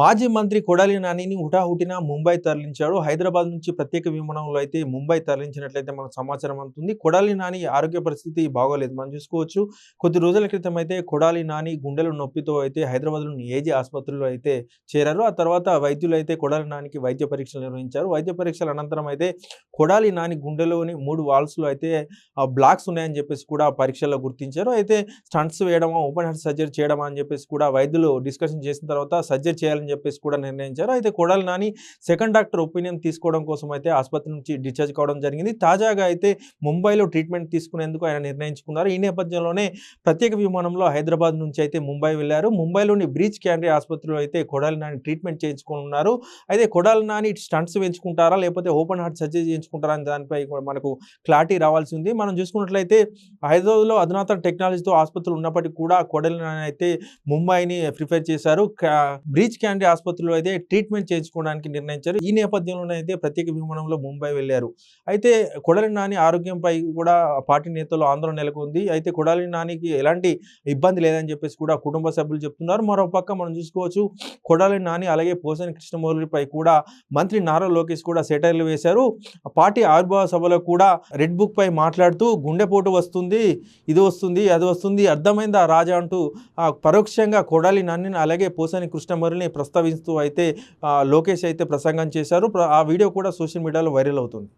మాజీ మంత్రి కొడాలి నానిని హుటాహుటిన ముంబై తరలించాడు. హైదరాబాద్ నుంచి ప్రత్యేక విమానంలో అయితే ముంబై తరలించినట్లయితే మనకు సమాచారం అందుతుంది. కొడాలి నాని ఆరోగ్య పరిస్థితి బాగోలేదు. మనం చూసుకోవచ్చు కొద్ది రోజుల క్రితం అయితే కొడాలి నాని గుండెల నొప్పితో అయితే హైదరాబాద్లోని ఏజీ ఆసుపత్రిలో అయితే చేరారు. ఆ తర్వాత వైద్యులు అయితే కొడాలి నానికి వైద్య పరీక్షలు నిర్వహించారు. వైద్య పరీక్షల అనంతరం అయితే కొడాలి నాని గుండెలోని మూడు వాల్స్లో అయితే బ్లాక్స్ ఉన్నాయని చెప్పేసి కూడా పరీక్షల్లో గుర్తించారు. అయితే స్టంట్స్ వేయడమా ఓపెన్ హార్ట్ సర్జరీ చేయడమా అని చెప్పేసి కూడా వైద్యులు డిస్కషన్ చేసిన తర్వాత సర్జరీ చేయాలని చెప్పేసి కూడా నిర్ణయించారు. అయితే Kodali Nani second doctor opinion తీసుకోవడం కోసం అయితే ఆసుపత్రి నుంచి డిశ్చార్జ్ కావడం జరిగింది. తాజాగా అయితే ముంబైలో ట్రీట్మెంట్ తీసుకునేందుకు ఆయన నిర్ణయించుకున్నారు. ఈ నేపథ్యంలోనే ప్రత్యేక విమానంలో హైదరాబాద్ నుంచి అయితే ముంబై వెళ్ళారు. ముంబైలోని బ్రీచ్ క్యాండీ ఆసుపత్రిలో అయితే కొడాలి నాని ట్రీట్మెంట్ చేయించుకున్నారు. అయితే కొడాలి నాని స్టంట్స్ పెంచుకుంటారా లేకపోతే ఓపెన్ హార్ట్ సర్జరీ చేయించుకుంటారా అని దానిపై కూడా మనకు క్లారిటీ రావాల్సి ఉంది. మనం చూసుకున్నట్లయితే హైదరాబాద్లో అధునాతన టెక్నాలజీతో ఆసుపత్రులు ఉన్నప్పటికీ కూడా కొడాలి నాని అయితే ముంబైని ప్రిఫర్ చేశారు. బ్రీచ్ బ్రీచ్ క్యాండీ ఆసుపత్రిలో అయితే ట్రీట్మెంట్ చేయించుకోవడానికి నిర్ణయించారు. ఈ నేపథ్యంలోనే అయితే ప్రత్యేక విమానంలో ముంబై వెళ్ళారు అయితే కొడాలి నాని ఆరోగ్యంపై కూడా పార్టీ నేతలు ఆందోళన నెలకొంది. అయితే కొడాలి నానికి ఎలాంటి ఇబ్బంది లేదని చెప్పేసి కూడా కుటుంబ సభ్యులు చెప్తున్నారు. మరోపక్క మనం చూసుకోవచ్చు కొడాలి నాని అలాగే పోసని కృష్ణమూర్తిపై కూడా మంత్రి నారా లోకేష్ కూడా సెటైర్లు వేశారు. పార్టీ ఆవిర్భావ సభలో కూడా రెడ్ బుక్ పై మాట్లాడుతూ గుండెపోటు వస్తుంది ఇది వస్తుంది అది వస్తుంది అర్థమైందా రాజా అంటూ పరోక్షంగా కొడాలి నానిని అలాగే పోసని కృష్ణమూరిని ప్రస్తావిస్తూ అయితే లోకేష్ అయితే ప్రసంగం చేశారు. ఆ వీడియో కూడా సోషల్ మీడియాలో వైరల్ అవుతుంది.